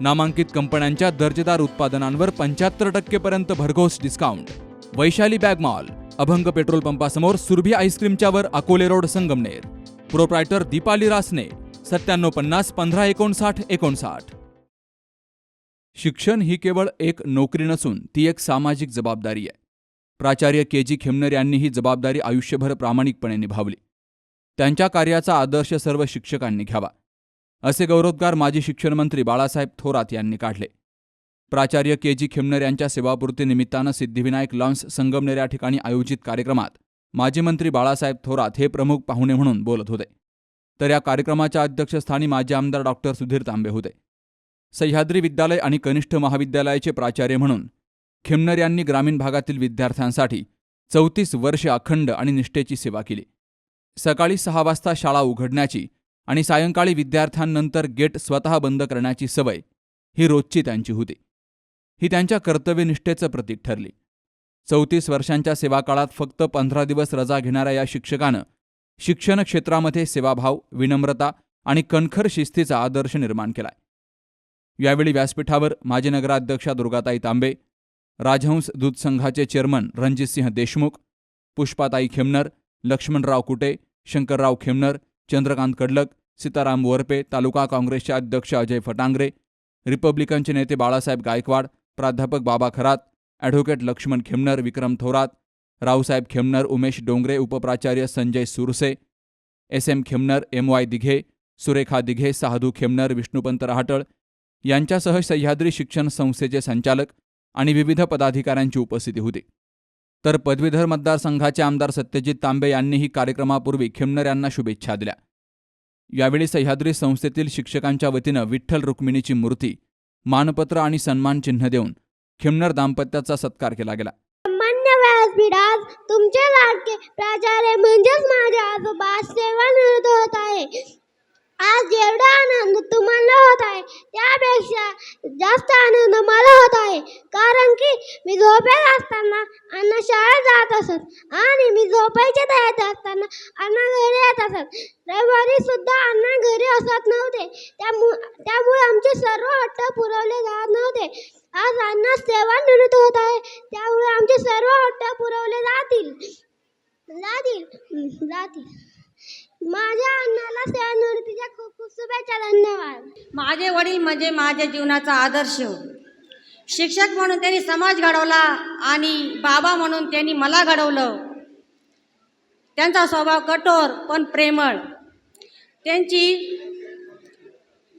नामांकित कंपन्यांच्या दर्जेदार उत्पादनांवर पंच्याहत्तर टक्केपर्यंत भरघोस discount Vaishali bag mall Abhang petrol पंपासमोर Surabhi आईस्क्रीमच्यावर अकोले रोड संगमनेर. प्रोप्रायटर दीपाली रासने सत्त्याण्णव पन्नास पंधरा एकोणसाठ एकोणसाठ. शिक्षण ही केवळ एक नोकरी नसून ती एक सामाजिक जबाबदारी आहे. प्राचार्य के जी खेमनर यांनी ही जबाबदारी आयुष्यभर प्रामाणिकपणे निभावली. त्यांच्या कार्याचा आदर्श सर्व शिक्षकांनी घ्यावा. असे गौरवोद्गार माजी शिक्षण मंत्री बाळासाहेब थोरात यांनी काढले. प्राचार्य के जी खेमनर यांच्या सेवापूर्ती निमित्तानं सिद्धिविनायक लॉन्स संगमनेर या ठिकाणी आयोजित कार्यक्रमात माजी मंत्री बाळासाहेब थोरात हे प्रमुख पाहुणे म्हणून बोलत होते. तर या कार्यक्रमाच्या अध्यक्षस्थानी माजी आमदार डॉक्टर सुधीर तांबे होते. सह्याद्री विद्यालय आणि कनिष्ठ महाविद्यालयाचे प्राचार्य म्हणून खिमनर यांनी ग्रामीण भागातील विद्यार्थ्यांसाठी चौतीस वर्षे अखंड आणि निष्ठेची सेवा केली. सकाळी सहा वाजता शाळा उघडण्याची आणि सायंकाळी विद्यार्थ्यांनंतर गेट स्वतः बंद करण्याची सवय ही रोजची त्यांची होती. ही त्यांच्या कर्तव्यनिष्ठेचं प्रतीक ठरली. चौतीस वर्षांच्या सेवाकाळात फक्त पंधरा दिवस रजा घेणाऱ्या या शिक्षकानं शिक्षण क्षेत्रामध्ये सेवाभाव विनम्रता आणि कणखर शिस्तीचा आदर्श निर्माण केलाय. यावेळी व्यासपीठावर माजी नगराध्यक्षा दुर्गाताई तांबे राजहंस दूध संघाचे चेअरमन रणजितसिंह देशमुख पुष्पाताई खेमनर लक्ष्मणराव कुटे शंकरराव खेमनर चंद्रकांत कडलक सीताराम वरपे तालुका काँग्रेसचे अध्यक्ष अजय फटांगरे रिपब्लिकनचे नेते बाळासाहेब गायकवाड प्राध्यापक Baba Kharat advocate Laxman Khemnar Vikram Thorat Raosaheb Khemnar Umesh Dongre उपप्राचार्य Sanjay Surse S M Khemnar M Y Dighe Surekha Dighe Sadhu Khemnar Vishnupant रहाटळ यांच्यासह सह्याद्री शिक्षण संस्थेचे संचालक आणि विविध पदाधिकाऱ्यांची उपस्थिती होती. तर पदवीधर मतदारसंघाचे आमदार सत्यजित तांबे यांनीही कार्यक्रमापूर्वी खेमनर यांना शुभेच्छा दिल्या. यावेळी सह्याद्री संस्थेतील शिक्षकांच्या वतीनं विठ्ठल रुक्मिणीची मूर्ती मानपत्र आणि सन्मान चिन्ह देऊन खिमनर दाम्पत्याचा सत्कार केला गेला. सामान्य व्यासपीठ तुमचे लाडके प्राचार्य म्हणजेच माझे आजोबा सेवानिवृत्त होत आहे. आज एवढा आनंद तुम्हाला त्यापेक्षा जास्त आनंद मला होत आहे. कारण की मी झोपेत असताना अण्णा शाळेत जात असत आणि मी झोपायच्या तयारीत असताना अण्णा घरी येत असत. रविवारी सुद्धा अण्णा घरी असत नव्हते. त्यामु त्यामुळे आमचे सर्व हट्ट पुरवले जात नव्हते. आज अण्णा सेवानिवृत्त होत आहे. त्यामुळे आमचे सर्व हट्ट पुरवले जातील. जातील. जातील. माझ्या अन्नाला सहानुभूतीच्या खूप खूप शुभेच्छा धन्यवाद. माझे वडील म्हणजे माझ्या जीवनाचा आदर्श. शिक्षक म्हणून त्यांनी समाज घडवला आणि बाबा म्हणून त्यांनी मला घडवलं. त्यांचा स्वभाव कठोर पण प्रेमळ. त्यांची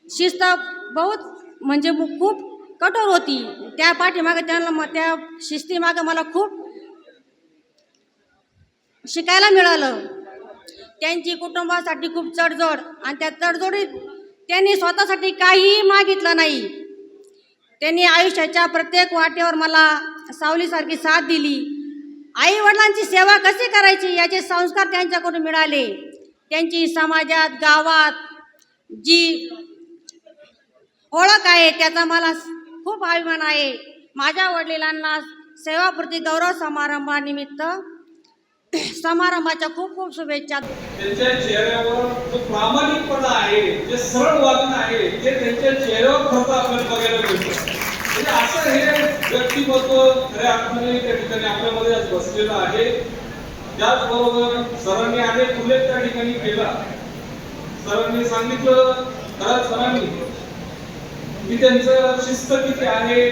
शिस्त बहुत म्हणजे खूप कठोर होती. त्या पाठीमागे त्यांना त्या शिस्तीमागं मला खूप शिकायला मिळालं. त्यांची कुटुंबासाठी खूप चडजोड आणि त्या तडजोडीत त्यांनी स्वतःसाठी काहीही मागितलं नाही. त्यांनी आयुष्याच्या प्रत्येक वाटेवर मला सावलीसारखी साथ दिली. आई वडिलांची सेवा कशी करायची याचे संस्कार त्यांच्याकडून मिळाले. त्यांची समाजात गावात जी ओळख आहे त्याचा मला खूप अभिमान आहे. माझ्या वडिलांना सेवापूर्ती गौरव समारंभानिमित्त समारंभाच्या खूप खूप शुभेच्छा. त्यांच्या चेहऱ्यावर जो प्रामाणिकपणा आहे जे सरळ वागणं आहे ते त्यांच्या चेहऱ्यावर खरं आपल्याला बघायला मिळतो. म्हणजे असं हे व्यक्तिमत्व खऱ्या अर्थाने त्या ठिकाणी आपल्यामध्ये आज बसलेलं आहे. त्याचबरोबर सरांनी अनेक उल्लेख त्या ठिकाणी केला. सरांनी सांगितलं खरंच सरांनी की त्यांचं शिस्त किती आहे?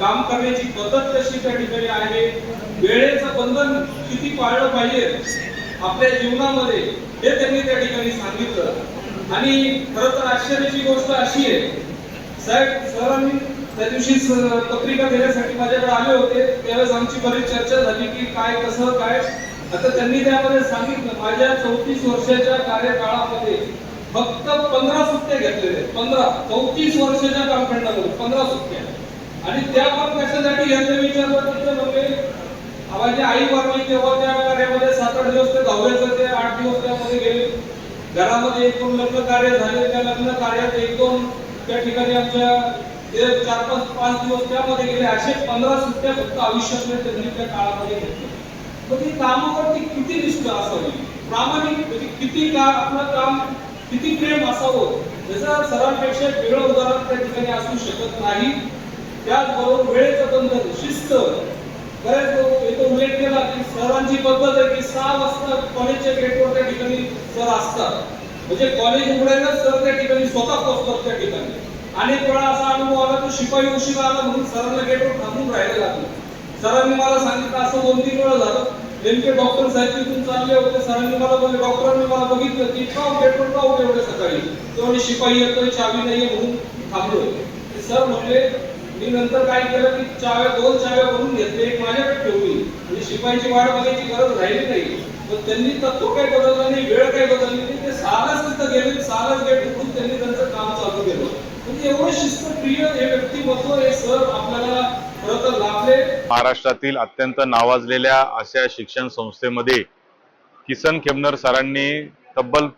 काम करण्याची पद्धत कशी त्या ठिकाणी आहे? वेळेचं बंधन किती पाळलं पाहिजे आपल्या जीवनामध्ये हे त्यांनी त्या ठिकाणी सांगितलं. आणि खरं तर आश्चर्याची गोष्ट अशी आहे साहेब सरांनी त्या दिवशी पत्रिका देण्यासाठी माझ्याकडे आले होते. त्यावेळेस आमची बरीच चर्चा झाली की काय कसं काय. आता त्यांनी त्यामध्ये सांगितलं माझ्या चौतीस वर्षाच्या कार्यकाळामध्ये फक्त पंधरा सुट्ट्या घेतलेल्या पंधरा चौतीस वर्षाच्या कालखंडामध्ये पंधरा सुट्ट्या. आणि त्या पण कशासाठी यांनी विचारलं तर ते माझी आई वारली तेव्हा त्या कार्यामध्ये सात आठ दिवस ते दहाव्याचं ते आठ दिवस त्यामध्ये गेले. घरामध्ये एक दोन लग्न कार्य झाले त्या लग्न कार्यात एक दोन त्या ठिकाणी आमच्या ते चार पाच पाच दिवस त्यामध्ये गेले. असे पंधरा सुट्ट्या फक्त आयुष्यातल्या त्यांनी त्या काळामध्ये घेतले म्हणजे मग ती कामावरती किती निष्ठ असावी? प्रामाणिक म्हणजे किती का आपलं काम किती प्रेम असावं? जसं सरांपेक्षा वेगळं उदाहरण त्या ठिकाणी असू शकत नाही. त्याचबरोबर वेळेचं बंधन शिस्त बरेच लोक इथं उल्लेख केला की सरांची पद्धत आहे की सहा वाजता कॉलेजच्या गेटवर त्या ठिकाणी सर असतात. म्हणजे कॉलेज उघडायला सर त्या ठिकाणी स्वतः पोहोचतात त्या ठिकाणी. अनेक वेळा असा अनुभव आला तो शिपाई उशिरा आला म्हणून सरांना गेटवर थांबून राहायला लागलं. सरांनी मला सांगितलं असं दोन तीन वेळा झालं. नेमके डॉक्टर साहेब तिथून चालले होते. सरांनी मला बोलले डॉक्टरांनी मला बघितलं की का हो, गेटवर का होते एवढे सकाळी? तो शिपाई येतोय चावी नाहीये म्हणून थांबलो सर म्हणले मी नंतर काय केलं की चाव्या दोन चाव्या भरून घेतले एक माझ्याकडे ठेवली. म्हणजे शिपाईची वाढ बघायची गरज राहिली नाही. पण त्यांनी तत्व काही बदललं नाही वेळ काही बदलली नाही ते सहालाच तिथं गेले सहालाच गेट उघडून त्यांनी त्यांचं काम चालू केलं. म्हणजे एवढं शिस्तप्रिय हे व्यक्तिमत्व हे सर आपल्याला खरं लाभले. महाराष्ट्रातील अत्यंत नावाजलेल्या अशा शिक्षण संस्थेमध्ये किसन खेमनर सरांनी तब्बल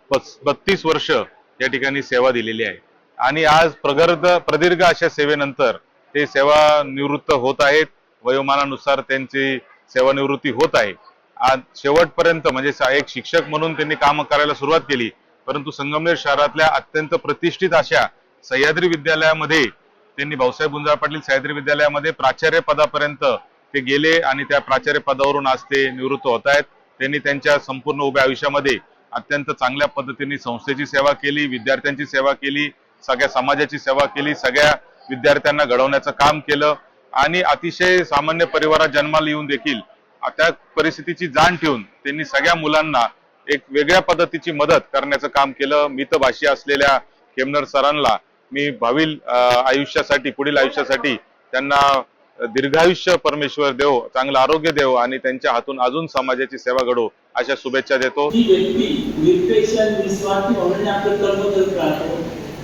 बत्तीस वर्ष या ठिकाणी सेवा दिलेली आहे. आणि आज प्रगर्द प्रदीर्घ अशा सेवेनंतर ते सेवानिवृत्त होत आहेत. वयोमानानुसार त्यांची सेवानिवृत्ती होत आहे. आज शेवटपर्यंत म्हणजे एक शिक्षक म्हणून त्यांनी काम करायला सुरुवात केली. परंतु संगमनेर शहरातल्या अत्यंत प्रतिष्ठित अशा सह्याद्री विद्यालयामध्ये त्यांनी भाऊसाहेब गुंजाळ पाटील सह्याद्री विद्यालयामध्ये प्राचार्य पदापर्यंत ते गेले आणि त्या प्राचार्य पदावरून आज ते निवृत्त होत आहेत. त्यांनी त्यांच्या संपूर्ण उभ्या आयुष्यामध्ये अत्यंत चांगल्या पद्धतीने संस्थेची सेवा केली विद्यार्थ्यांची सेवा केली सगळ्या समाजाची सेवा केली सगळ्या विद्यार्थ्यांना घडवण्याचं काम केलं आणि अतिशय सामान्य परिवारात जन्माला येऊन देखील त्या परिस्थितीची जाण ठेवून त्यांनी सगळ्या मुलांना एक वेगळ्या पद्धतीची मदत करण्याचं काम केलं. मितभाषी असलेल्या खेमनर सरांना मी भावी आयुष्यासाठी पुढील आयुष्यासाठी त्यांना दीर्घायुष्य परमेश्वर देव चांगलं आरोग्य देव आणि त्यांच्या हातून अजून समाजाची सेवा घडो अशा शुभेच्छा देतो.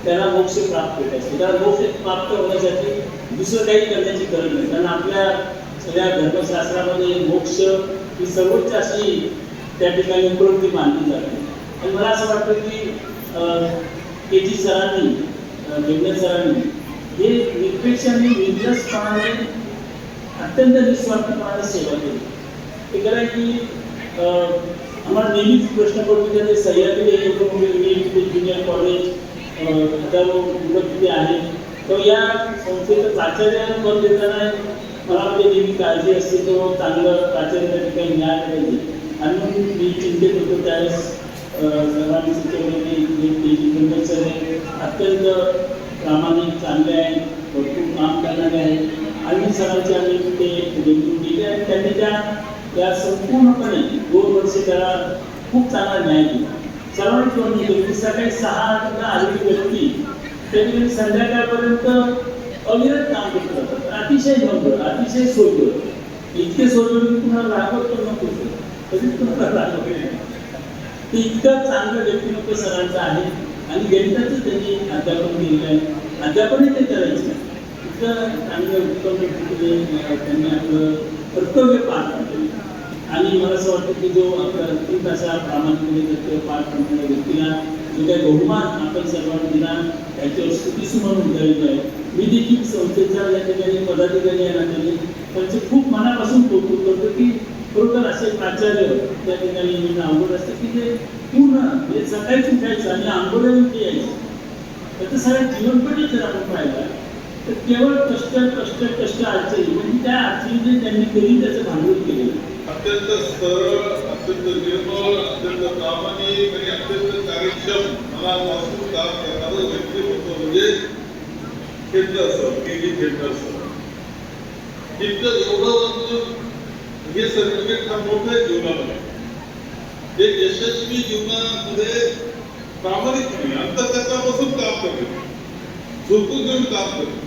त्याला मोक्ष प्राप्त होत त्याला मोक्ष प्राप्त होण्यासाठी दुसरं काही करण्याची गरज नाही. कारण आपल्या सगळ्या धर्मशास्त्रामध्ये मोक्ष ही सर्वोच्च अशी त्या ठिकाणी उपलब्धी मानली जाते. आणि मला असं वाटतं की के जी सरांनी देवनाथ सरांनी हे निरपेक्ष आणि निर्लसपणाने अत्यंत निस्वार्थपणाने सेवा केली. ते करा की अं, आम्हाला नेहमीच प्रश्न पडतो की सह्याद्री हे जुनियर कॉलेज अं, हजारो मुलं तर या संस्थेचं प्राचार्य पद देताना मला म्हणजे नेहमी काळजी असते तो चांगलं प्राचार्याच्या ठिकाणी मिळालं पाहिजे. आणि मी चिंतेत होतो त्यावेळेस सर्वांनी सुचवलेले सर हे अत्यंत प्रामाणिक चांगले आहेत भरपूर काम करणारे आहेत. आणि सरांचे आम्ही ते नेमून दिले आणि त्यांनी त्या या संपूर्णपणे दोन वर्ष त्याला खूप चांगला न्याय दिला. सर्वांनी करून सकाळी सहा वाजता आलेली व्यक्ती त्यांनी संध्याकाळपर्यंत अविरत काम करत राहतात. अतिशय नम्र अतिशय सोयीवर इतके सोयीवर मी तुम्हाला रागवत पण नको कधीच तुम्हाला रागवत ते इतकं चांगलं व्यक्तिमत्व सरांचं आहे. आणि गणिताचं त्यांनी अध्यापन केलेलं आहे. अध्यापनही ते करायचं. इतकं चांगलं उत्तम त्यांनी आपलं कर्तव्य पार पाडलं. आणि मला असं वाटतं की जो आपला अंतिम असा प्रामाणिकपणे कर्तव्य पार व्यक्तीला जो काही बहुमान आपण सर्वांनी दिला त्याच्यावर स्तुतीसु म्हणून उद्यावित आहे मी देखील संस्थेचा या ठिकाणी पदाधिकारी या नात्याने त्यांचे खूप मनापासून कौतुक करतो की खरोखर असे प्राचार्य त्या ठिकाणी येणं अवघड असतं की ते पूर्ण म्हणजे सकाळीच उठायचं आणि आंघोळ्यावरती यायचं. त्याचं सगळं जीवनपणे जर आपण पाहिलं. तर केवळ कष्ट कष्ट कष्ट अडचणी म्हणजे त्या अडचणीने त्यांनी कधी त्याचं भांडवल केलेलं आहे. अत्यंत सरळ अत्यंत निर्मळ अत्यंत प्रामाणिक आणि अत्यंत कार्यक्षम मनापासून काम करणारं व्यक्तिमत्व म्हणजे खेळकर सर के जी खेळकर सर. इतकं एवढं म्हणजे हे सर्टिफिकेट हा मोठं आहे जीवनामध्ये. एक यशस्वी जीवनामध्ये प्रामाणिकपणे अंतर्गतापासून काम करणे झोपून घेऊन काम करणे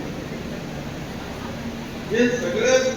हे सगळ्यात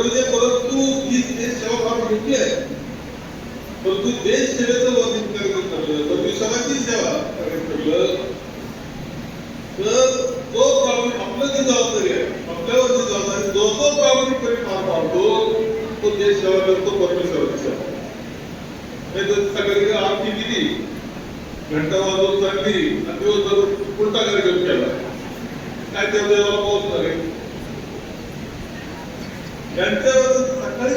म्हणजे परंतु ही देश सेवा फार मोठी आहे परंतु देश सेवेचं वर्णन करणं ठरलं परमेश्वराची सेवा करणं ठरलं तर तो प्रामाणिक आपलं जी जबाबदारी आहे आपल्यावर जी जबाबदारी जो तो प्रामाणिकपणे पार पाडतो तो देश सेवा करतो परमेश्वराची सेवा. नाही तर सगळीकडे आरती किती घंटा वाजवून चालली आणि दिवसभर उलटा कार्यक्रम केला. काय त्या देवाला पाऊस लागेल. यांच्यावर सकाळी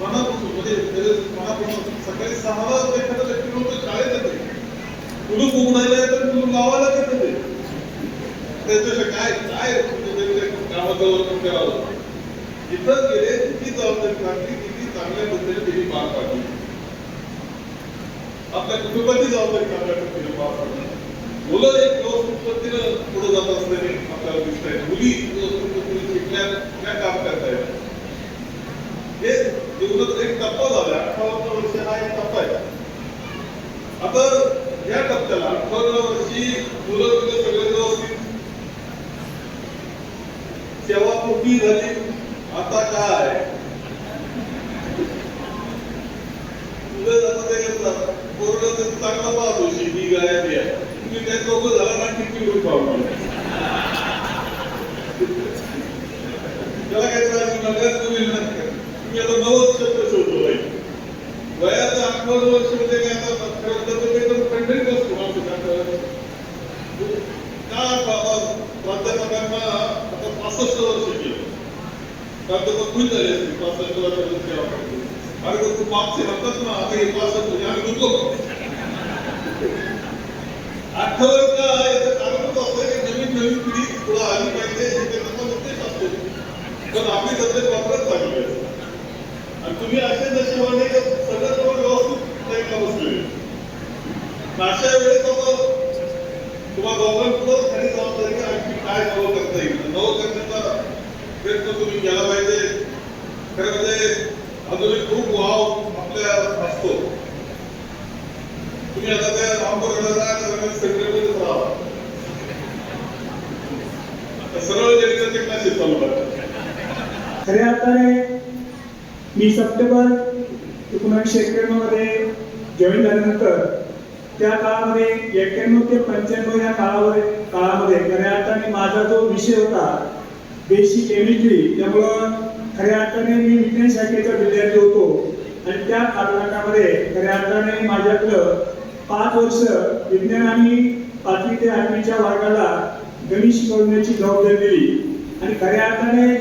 मनापासून म्हणजे सकाळी सहाला एखादा व्यक्ती म्हणतो शाळेत येते कुलूप उघडायला तर कुलूप लावायला येतं ते काय काय म्हणजे करावं इथं गेले किती जबाबदारी किती चांगल्या पद्धतीने त्यांनी पार पाडली आपल्या कुटुंबाची जबाबदारी चांगल्या पद्धतीने पार पाडली. मुलं एक व्यवस्थित पद्धतीनं पुढे जात असल्याने आपल्याला दिसत आहे मुली त्या काम करतायत हे जीवनात एक टप्पा झाला अठरावन्न वर्ष हा एक टप्पा आहे आता या टप्प्याला अठराव्या वर्षी मुलं तुला सगळे व्यवस्थित सेवा पूर्ती झाली आता काय मुलं आता ते येतात पोरगं तर चांगला पाहतो शेती गाय बिया तुम्ही त्या दोघं झाला ना किती घेऊन पाहू त्याला काय त्रास होऊ नका तुम्ही मेहनत करा तुम्ही आता नवच शब्द शोधलो पाहिजे वयाचं अठरा वर्ष म्हणजे काय आता खरं तर ते तर खंडणीत असतो माणसाचं. का बाबा प्राध्यापकांना आता पासष्ट वर्ष केलं प्राध्यापक खूप झाले असतील पासष्ट वर्षाची सेवा करतो पाप पण तू ना आता हे पासष्ट म्हणजे आम्ही दुखलो आठवण का? याचं कारणच असं आहे की नवीन नवीन पिढी तुला आली पाहिजे हे त्याचा उद्देश असतो. पण आपली तब्येत वापरत चांगली आहे आणि तुम्ही असे नशिबाने सगळं जवळ व्यवस्थित लाईनला बसले अशा वेळेस आता तुम्हा दोघांपुढं खरी जबाबदारी की आणखी काय नवं करता येईल. नवं करण्याचा प्रयत्न तुम्ही केला पाहिजे. खरं म्हणजे अजूनही खूप वाव आपल्या असतो तुम्ही आता त्या रामपूर सेक्रेटरीच राहा आता सरळ जगण्याचे क्लासेस चालू करा खऱ्या अर्थाने मी सप्टेंबर एकोणीसशे एक्क्याण्णवमध्ये जॉईन झाल्यानंतर त्या काळामध्ये एक्क्याण्णव ते पंच्याण्णव या काळामध्ये काळामध्ये खऱ्या अर्थाने माझा जो विषय होता बेसिक केमिस्ट्री त्यामुळं खऱ्या अर्थाने मी विज्ञान शाखेचा विद्यार्थी होतो. आणि त्या कालखंडामध्ये खऱ्या अर्थाने माझ्याकडं पाच वर्ष विज्ञान आणि पाचवी ते आठवीच्या वर्गाला गणित शिकवण्याची जबाबदारी दिली. आणि खऱ्या अर्थाने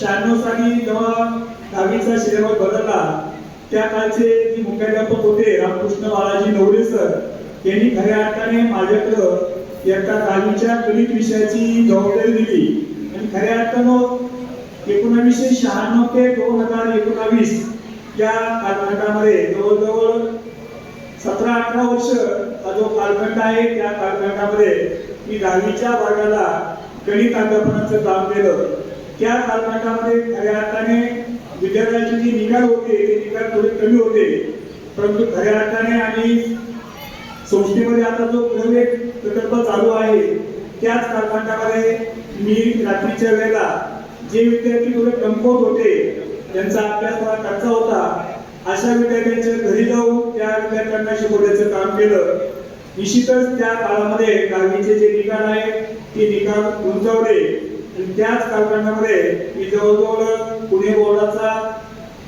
शहाण्णव साली जेव्हा दहावीचा सिलेबस बदलला त्या काळचे जे मुख्याध्यापक होते रामकृष्ण बालाजी नवरे सर यांनी खऱ्या अर्थाने माझ्याकडं एका दहावीच्या गणित विषयाची जबाबदारी दिली. आणि खऱ्या अर्थानं एकोणावीसशे शहाण्णव ते दोन हजार एकोणावीस या कालखंडामध्ये जवळजवळ सतरा अठरा वर्ष हा जो कालखंड आहे त्या कालखंडामध्ये मी दहावीच्या वर्गाला गणित अध्यापनाचं काम केलं. त्या कालखंडामध्ये खऱ्या अर्थाने विद्यार्थ्यांची जी निकाल होते ते निकाल थोडे कमी होते. परंतु खऱ्या अर्थाने आणि संस्थेमध्ये आता जो प्रवेश प्रकल्प चालू आहे त्याच कालखंडामध्ये मी रात्रीच्या वेळेला जे विद्यार्थी थोडे कमकुवत होते त्यांचा अभ्यास थोडा कच्चा होता अशा विद्यार्थ्यांच्या घरी जाऊन त्या विद्यार्थ्यांना शिकवण्याचं काम केलं. निश्चितच त्या काळामध्ये दहावीचे जे निकाल आहेत ते निकाल उंचावले. आणि त्याच कालखंडामध्ये मी जवळजवळ पुणे बोर्डाचा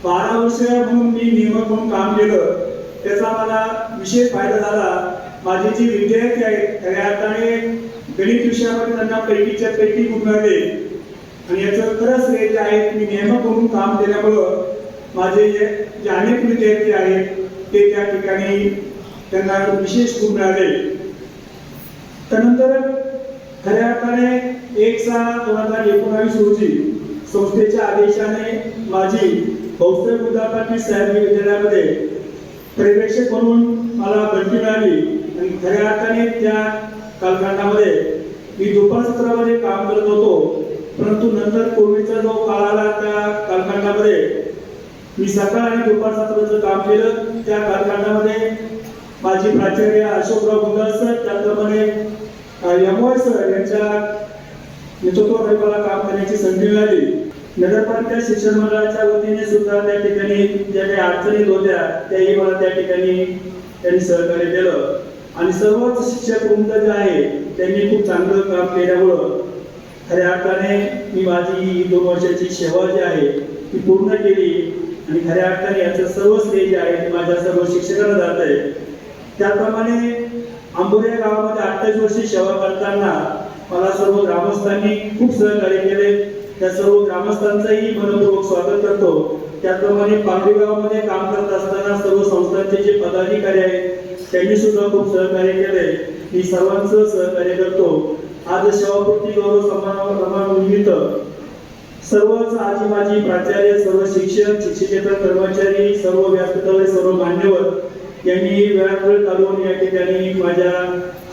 बारा वर्ष म्हणून मी नियमक म्हणून काम केलं. त्याचा मला विशेष फायदा झाला. माझे जे विद्यार्थी आहेत खऱ्या अर्थाने गणित विषयामध्ये त्यांना पैकीच्या पैकी गुण मिळाले. आणि याचं खरंच हे जे आहे मी नियमक म्हणून काम केल्यामुळं माझे जे जे अनेक विद्यार्थी आहेत ते त्या ठिकाणी त्यांना विशेष गुण मिळाले. त्यानंतर खऱ्या अर्थाने एक सहा दोन हजार एकोणावीस रोजी संस्थेच्या आदेशाने माझी भाऊसाहेब मुद्दा पाटील साहेब विद्यालयामध्ये पर्यवेक्षक म्हणून मला बढती मिळाली. आणि खऱ्या अर्थाने त्या कालखंडामध्ये मी दुपार सत्रामध्ये काम करत होतो. परंतु नंतर कोविडचा जो काळ आला त्या कालखंडामध्ये मी सकाळ आणि दुपार सत्राचं काम केलं. त्या कालखंडामध्ये माझी प्राचार्य अशोकराव गुंडाळ सर त्याप्रमाणे एम वाय सर यांच्या नेतृत्वाखाली मला काम करण्याची संधी मिळाली. नगरपालिका शिक्षण मंडळाच्या वतीने सुद्धा त्या ठिकाणी ज्या काही अडचणीत होत्या त्याही मला त्या ठिकाणी त्यांनी सहकार्य केलं. आणि सर्वच शिक्षक वृंद जे आहे त्यांनी खूप चांगलं काम केल्यामुळं खऱ्या अर्थाने मी माझी ही दोन वर्षाची सेवा जी आहे ती पूर्ण केली. आणि खऱ्या अर्थाने याचं सर्व श्रेय जे आहे ते माझ्या सर्व शिक्षकांना जात आहे. त्याप्रमाणे आंबोरे या गावामध्ये अठ्ठावीस वर्षी सेवा करताना मला सर्व ग्रामस्थांनी खूप सहकार्य केले. त्या सर्व ग्रामस्थांचंही मनपूर्वक स्वागत करतो. त्याचप्रमाणे पांगरी गावामध्ये काम करत असताना सर्व संस्थांचे जे पदाधिकारी आहेत त्यांनी सुद्धा खूप सहकार्य केले. मी सर्वांचं सहकार्य करतो. आज सेवापूर्ती गौरव सन्मान निमित्त सर्वच आजी माजी प्राचार्य सर्व शिक्षक शिक्षकेतर कर्मचारी सर्व व्यासपीठावरील सर्व मान्यवर यांनी वेळावेळ काढून या ठिकाणी माझ्या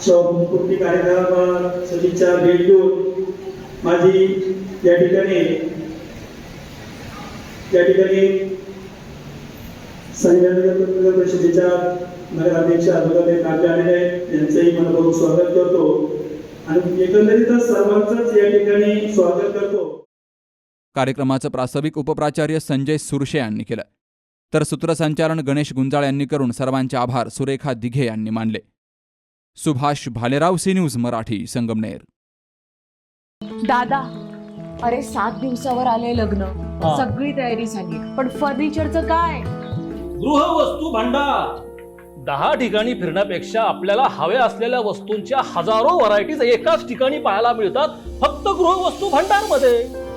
शौकृती कार्यक्रमाला सदिच्छा भेट देऊन माझी या ठिकाणी या ठिकाणी संघटना परिषदेच्या नगराध्यक्ष अभिनंदन नाट्य आलेले आहेत. यांचंही मनपूर्वक स्वागत करतो. आणि एकंदरीतच सर्वांचंच या ठिकाणी स्वागत करतो. कार्यक्रमाचं प्रास्ताविक उपप्राचार्य संजय सुरशे यांनी केलं. तर सूत्रसंचालन गणेश गुंजाळ यांनी करून सर्वांचे आभार सुरेखा दिघे यांनी मानले. Subhash Bhalerao C news Marathi Sangamner. दादा अरे सात दिवसावर आले लग्न. सगळी तयारी झाली पण फर्निचरचं काय? गृहवस्तू भांडार. दहा ठिकाणी फिरण्यापेक्षा आपल्याला हव्या असलेल्या वस्तूंच्या हजारो व्हरायटीज एकाच ठिकाणी पाहायला मिळतात फक्त गृहवस्तू भांडारमध्ये